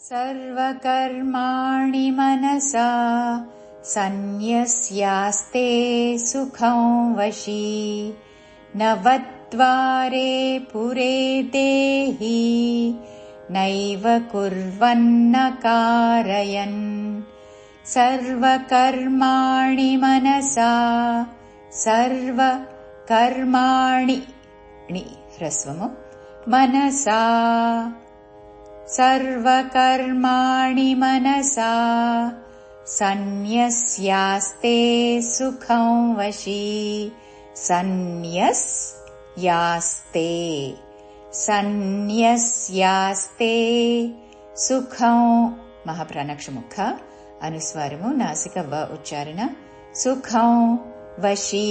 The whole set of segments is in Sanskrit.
सर्वकर्माणि मनसा सन्न्यस्यास्ते सुखं वशी। नवद्वारे पुरे देहि नैव कुर्वन्न कारयन्। सर्वकर्माणि मनसा सर्वकर्माणि ह्रस्वमु। मनसा सर्वकर्माणि मनसा महाप्राणक्षमुख अनुस्वारमु नासिक व उच्चारण सुखं वशी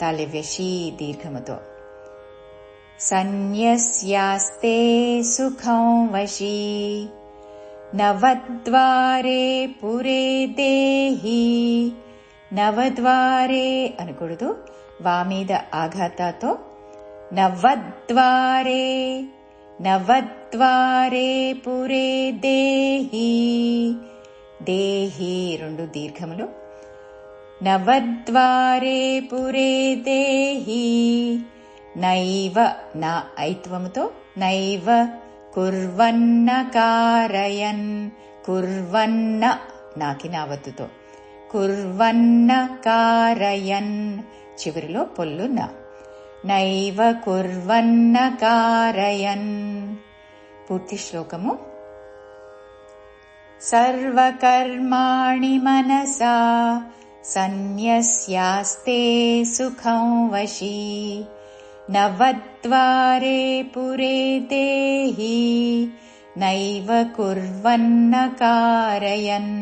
तालिव्यशी दीर्घमतो सन्न्यस्यास्ते सुखं वशी। नवद्वारे पुरे देहि। नवद्वारे अनुकुडु वामीद नवद्वारे पुरे देहि। देहि रुण्डु दीर्घमुलु। नवद्वारे पुरे देहि नैव न ऐत्वमुतो नैव कुर्वन्न कारयन् कुर्वन्न नाकिनावतुतो कुर्वन्न कारयन् चिवरिलो पोल्लु न नैव कुर्वन्न कारयन् पूर्तिश्लोकमु सर्वकर्माणि मनसा सन्न्यस्यास्ते सुखं वशी नवद्वारे पुरे देहि नैव कुर्वन्न कारयन्